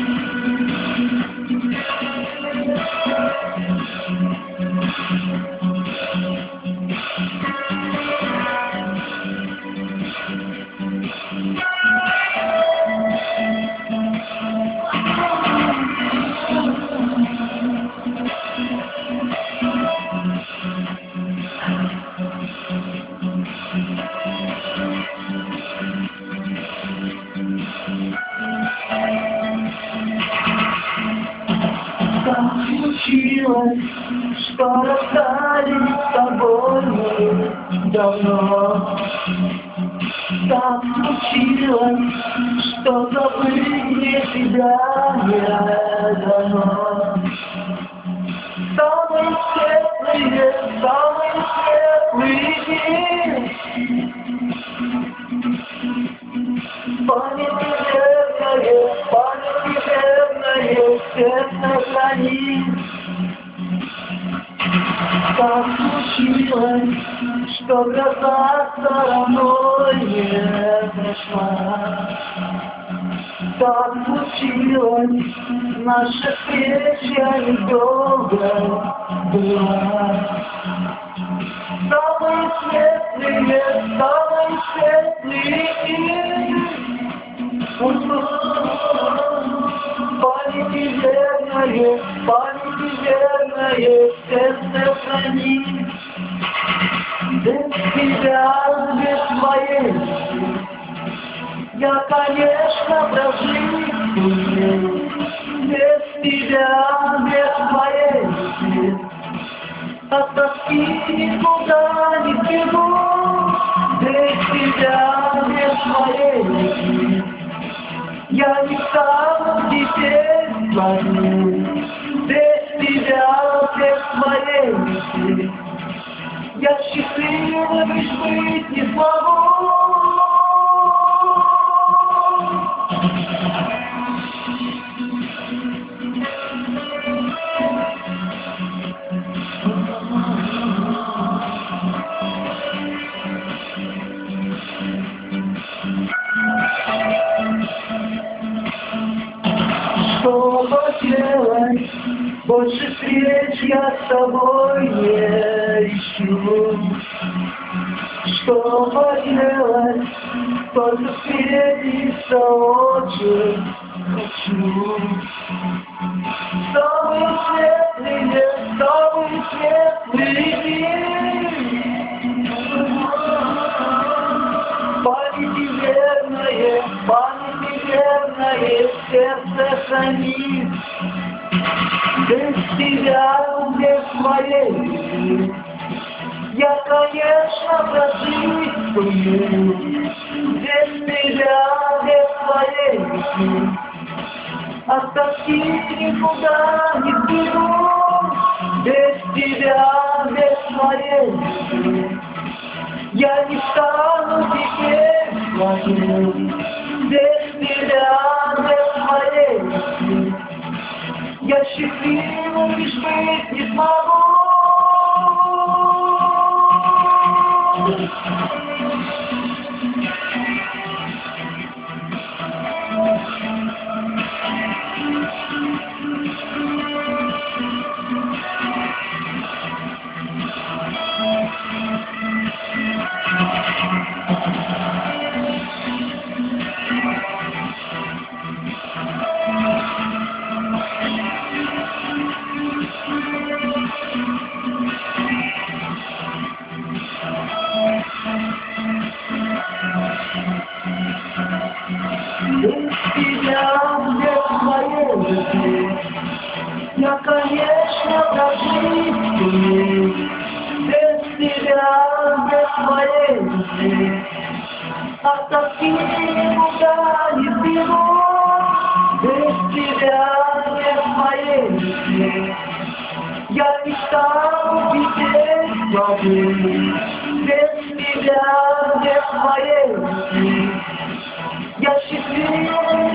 Так случилось, что расстались с тобой мы давно. Так случилось, что забыть мне тебя не дано. Храни. Так случилось, что гроза стороной не прошла. Так случилось, наша встреча недолго была. Верное, памяти верное, сердце храни. Без тебя, без моей, я, конечно, сумею. Без тебя, без моей, от тоски никуда не бегу. Без тебя, без моей я не стану теперь звонить. Я счастливым лишь быть не смогу. Что поделать, больше встреч я с тобой не ищу. Что поделать, только встретиться очень хочу. Самые светлые, самые светлые дни. Памяти верное, памяти сердце хранит. Без тебя, без моей я, конечно, прожить сумею. Без тебя, без твоей любви, от тоски никуда не бегу. Без тебя, без моей любви, я не стану теперь твоим. Без тебя, без моей любви, я счастливым лишь быть не смогу. Без любви, я, конечно, прожить сумею. Без тебя, без моей любви, от тоски никуда не бегу. Без тебя, без моей любви, я стану теперь свободным. Без тебя, без моей любви, я счастлив